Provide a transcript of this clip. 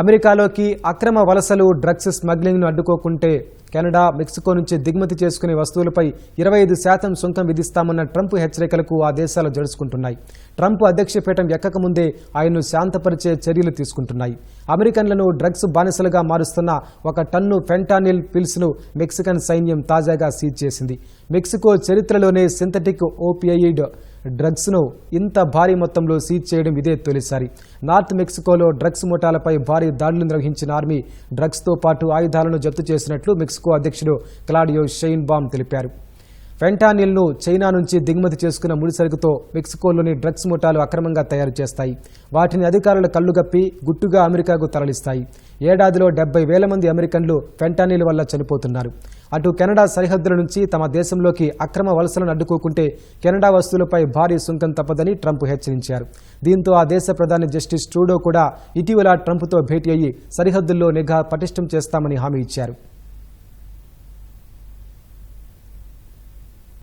అమెరికాలోకి అక్రమ వలసలు డ్రగ్స్ స్మగ్లింగ్ను అడ్డుకోకుంటే కెనడా మెక్సికో నుంచి దిగుమతి చేసుకునే వస్తువులపై ఇరవై ఐదు శాతం సుంకం విధిస్తామన్న ట్రంప్ హెచ్చరికలకు ఆ దేశాలు జడుచుకుంటున్నాయి. ట్రంప్ అధ్యక్ష పీఠం ఎక్కకముందే ఆయన్ను శాంతపరిచే చర్యలు తీసుకుంటున్నాయి. అమెరికన్లను డ్రగ్స్ బానిసలుగా మారుస్తున్న ఒక టన్ను ఫెంటానిల్ పిల్స్ను మెక్సికన్ సైన్యం తాజాగా సీజ్ చేసింది. మెక్సికో చరిత్రలోనే సింథటిక్ ఓపిఐడ్ డ్రగ్స్ను ఇంత భారీ మొత్తంలో సీజ్ చేయడం ఇదే తొలిసారి. నార్త్ మెక్సికోలో డ్రగ్స్ ముఠాలపై భారీ దాడులు నిర్వహించిన ఆర్మీ డ్రగ్స్తో పాటు ఆయుధాలను జప్తు చేసినట్లు మెక్సికో అధ్యక్షుడు క్లాడియో షెయిన్ బామ్ తెలిపారు. ఫెంటానిల్ను చైనా నుంచి దిగుమతి చేసుకున్న ముడిసరుకుతో మెక్సికోలోని డ్రగ్స్ ముఠాలు అక్రమంగా తయారు చేస్తాయి. వాటిని అధికారులు కళ్ళుగప్పి గుట్టుగా అమెరికాకు తరలిస్తాయి. ఏడాదిలో డెబ్బై వేల మంది అమెరికన్లు ఫెంటానిల్ వల్ల చనిపోతున్నారు. అటు కెనడా సరిహద్దుల నుంచి తమ దేశంలోకి అక్రమ వలసలను అడ్డుకోకుంటే కెనడా వస్తువులపై భారీ సుంకం తప్పదని ట్రంప్ హెచ్చరించారు. దీంతో ఆ దేశ ప్రధాని జస్టిస్ ట్రూడో కూడా ఇటీవల ట్రంప్తో భేటీ అయ్యి సరిహద్దుల్లో నిఘా పటిష్టం చేస్తామని హామీ ఇచ్చారు.